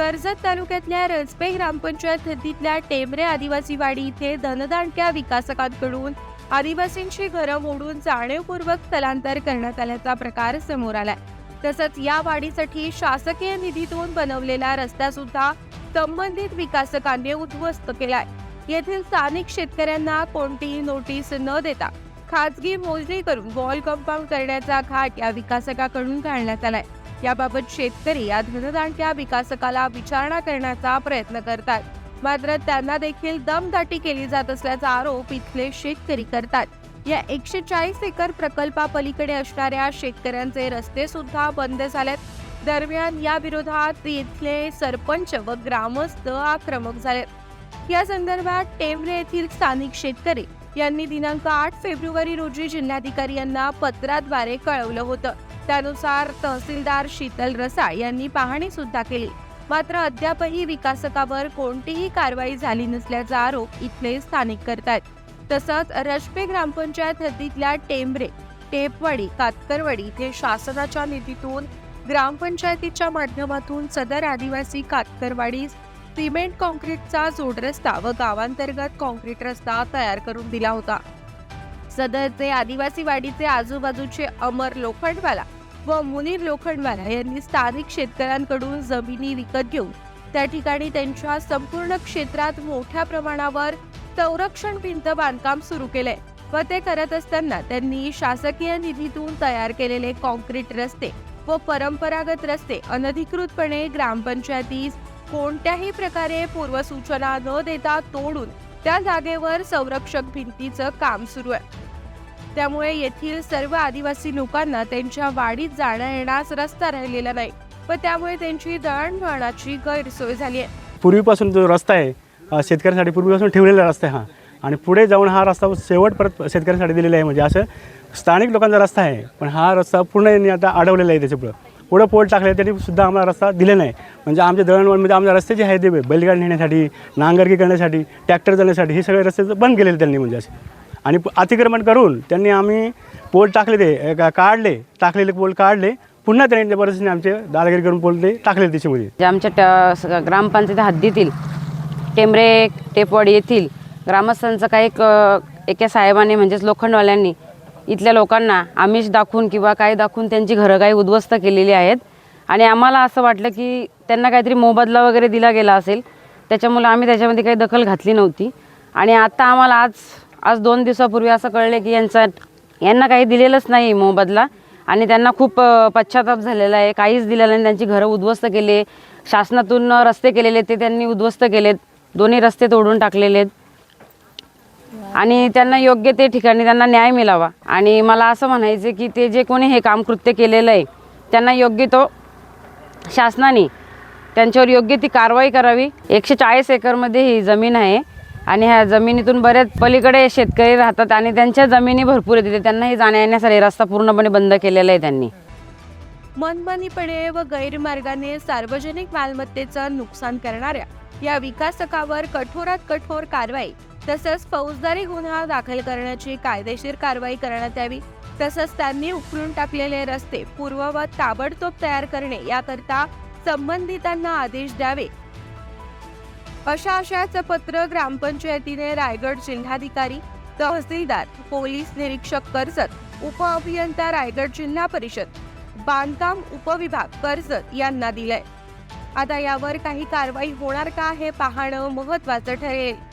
कर्जत तालुक्यातल्या रजपे ग्रामपंचायत हद्दीतल्या टेंबरे आदिवासी वाडी इथे धनदांडक्या विकासकांकडून आदिवासींची घरं मोडून जाणीवपूर्वक स्थलांतर करण्यात आल्याचा प्रकार समोर आलाय. तसंच या वाढीसाठी शासकीय निधीतून बनवलेला रस्ता सुद्धा संबंधित विकासकांनी उद्ध्वस्त केलाय. येथील स्थानिक शेतकऱ्यांना कोणतीही नोटीस न देता खाजगी मोजणी करून वॉल कंपाऊंड करण्याचा घाट या विकासकाकडून घालण्यात आलाय. याबाबत शेतकरी या धनदांड्या विकासकाला विचारणा करण्याचा प्रयत्न करतात. मात्र त्यांना देखील दमदाटी केली जात असल्याचा आरोप इथले शेतकरी करतात. या एकशे चाळीस एकर प्रकल्पापलीकडे असणाऱ्या शेतकऱ्यांचे रस्ते सुद्धा बंद झालेत. दरम्यान या विरोधात इथले सरपंच व ग्रामस्थ आक्रमक झालेत. या संदर्भात टेमरे येथील स्थानिक शेतकरी यांनी दिनांक आठ फेब्रुवारी रोजी जिल्हाधिकारी यांना पत्राद्वारे कळवलं होतं. त्यानुसार तहसीलदार शीतल रसाळ यांनी पाहणी सुद्धा केली. मात्र अद्यापही विकासकावर कोणतीही कारवाई झाली नसल्याचा आरोप इथले स्थानिक करतात तसंच रशपे ग्रामपंचायत हद्दीतल्या टेंबरे टेपवाडी कातकरवाडी इथे शासनाच्या निधीतून ग्रामपंचायतीच्या माध्यमातून सदर आदिवासी कातकरवाडी सिमेंट कॉन्क्रीटचा जोडरस्ता व गावांतर्गत कॉन्क्रीट रस्ता तयार करून दिला होता. सदरचे आदिवासी वाडीचे आजूबाजूचे अमर लोखंडवाला व मुनीर लोखंडवाला यांनी स्थानिक शेतकऱ्यांकडून जमिनी विकत घेऊन त्या ठिकाणी त्यांच्या संपूर्ण क्षेत्रात मोठ्या प्रमाणावर संरक्षण भिंत बांधकाम सुरू केले व ते करत असताना त्यांनी शासकीय निधीतून तयार केलेले कॉन्क्रीट रस्ते व परंपरागत रस्ते अनधिकृतपणे ग्रामपंचायतीस कोणत्याही प्रकारे पूर्वसूचना न देता तोडून त्या जागेवर संरक्षक भिंतीचं काम सुरू आहे. त्यामुळे येथील सर्व आदिवासी लोकांना त्यांच्या वाडीत जाण्या येण्यास रस्ता राहिलेला नाही व त्यामुळे त्यांची दळणवळणाची गैरसोय झाली आहे. पूर्वीपासून जो रस्ता आहे शेतकऱ्यांसाठी पूर्वीपासून ठेवलेला रस्ता आहे हा. आणि पुढे जाऊन हा रस्ता शेवट परत शेतकऱ्यांसाठी दिलेला आहे. म्हणजे असं स्थानिक लोकांचा रस्ता आहे पण हा रस्ता पूर्ण यांनी आता अडवलेला आहे त्याच्यापुढं. पुढं पोल टाकले तरी सुद्धा आम्हाला रस्ता दिले नाही. म्हणजे आमच्या दळणवळणमध्ये आमच्या रस्ते जे आहेत ते बैलगाडी नेण्यासाठी नांगरकी करण्यासाठी ट्रॅक्टर जाण्यासाठी हे सगळे रस्ते बंद केलेले त्यांनी म्हणजे असे. आणि अतिक्रमण करून त्यांनी आम्ही पोल टाकले ते काढले टाकलेले पोल काढले. पुन्हा त्यांनी त्या परिस्थितीने आमचे दादागिरी करून पोल ते टाकले त्याच्यामध्ये. जे आमच्या स- ग्रामपंचायत हद्दीतील टेमरे टेपवाडी येथील ग्रामस्थांचं काही एक एका साहेबांनी म्हणजेच लोखंडवाल्यांनी इथल्या लोकांना आमिष दाखवून किंवा काही दाखवून त्यांची घरं काही उद्ध्वस्त केलेली आहेत. आणि आम्हाला असं वाटलं की त्यांना काहीतरी मोबदला वगैरे दिला गेला असेल. त्याच्यामुळे आम्ही त्याच्यामध्ये काही दखल घातली नव्हती. आणि आत्ता आम्हाला आज आज दोन दिवसापूर्वी असं कळलं की यांचा यांना काही दिलेलंच नाही मोबदला आणि त्यांना खूप पश्चाताप झालेला आहे. काहीच दिलेलं नाही. त्यांची घरं उद्ध्वस्त केले. शासनातून रस्ते केलेले ते त्यांनी उद्ध्वस्त केलेत. दोन्ही रस्ते तोडून टाकलेले आहेत. आणि त्यांना योग्य ते ठिकाणी त्यांना न्याय मिळावा. आणि मला असं म्हणायचं की ते जे कोणी हे काम कृत्य केलेलं आहे त्यांना योग्य तो शासनाने त्यांच्यावर योग्य ती कारवाई करावी. एकशे चाळीस एकरमध्ये ही जमीन आहे आणि ह्या जमिनीतून बऱ्याच पलीकडे शेतकरी राहतात आणि त्यांच्या जमिनी भरपूर येते त्यांनाही जाण्या येण्यासाठी रस्ता पूर्णपणे बंद केलेला आहे त्यांनी. मनमानीपणे व गैरमार्गाने सार्वजनिक मालमत्तेचं नुकसान करणाऱ्या या विकासकावर कठोरात कठोर कारवाई तसंच फौजदारी गुन्हा दाखल करण्याची कायदेशीर कारवाई करण्यात यावी. तसंच त्यांनी उकरून टाकलेले रस्ते पूर्ववत ताबडतोब तयार करणे याकरता संबंधितांना आदेश द्यावे. अशा अशाच पत्र ग्रामपंचायतीने रायगड जिल्हाधिकारी तहसीलदार पोलीस निरीक्षक कर्जत उपअभियंता रायगड जिल्हा परिषद बांधकाम उपविभाग कर्जत यांना दिलंय. आता यावर काही कारवाई होणार का हे पाहणं महत्वाचं ठरेल.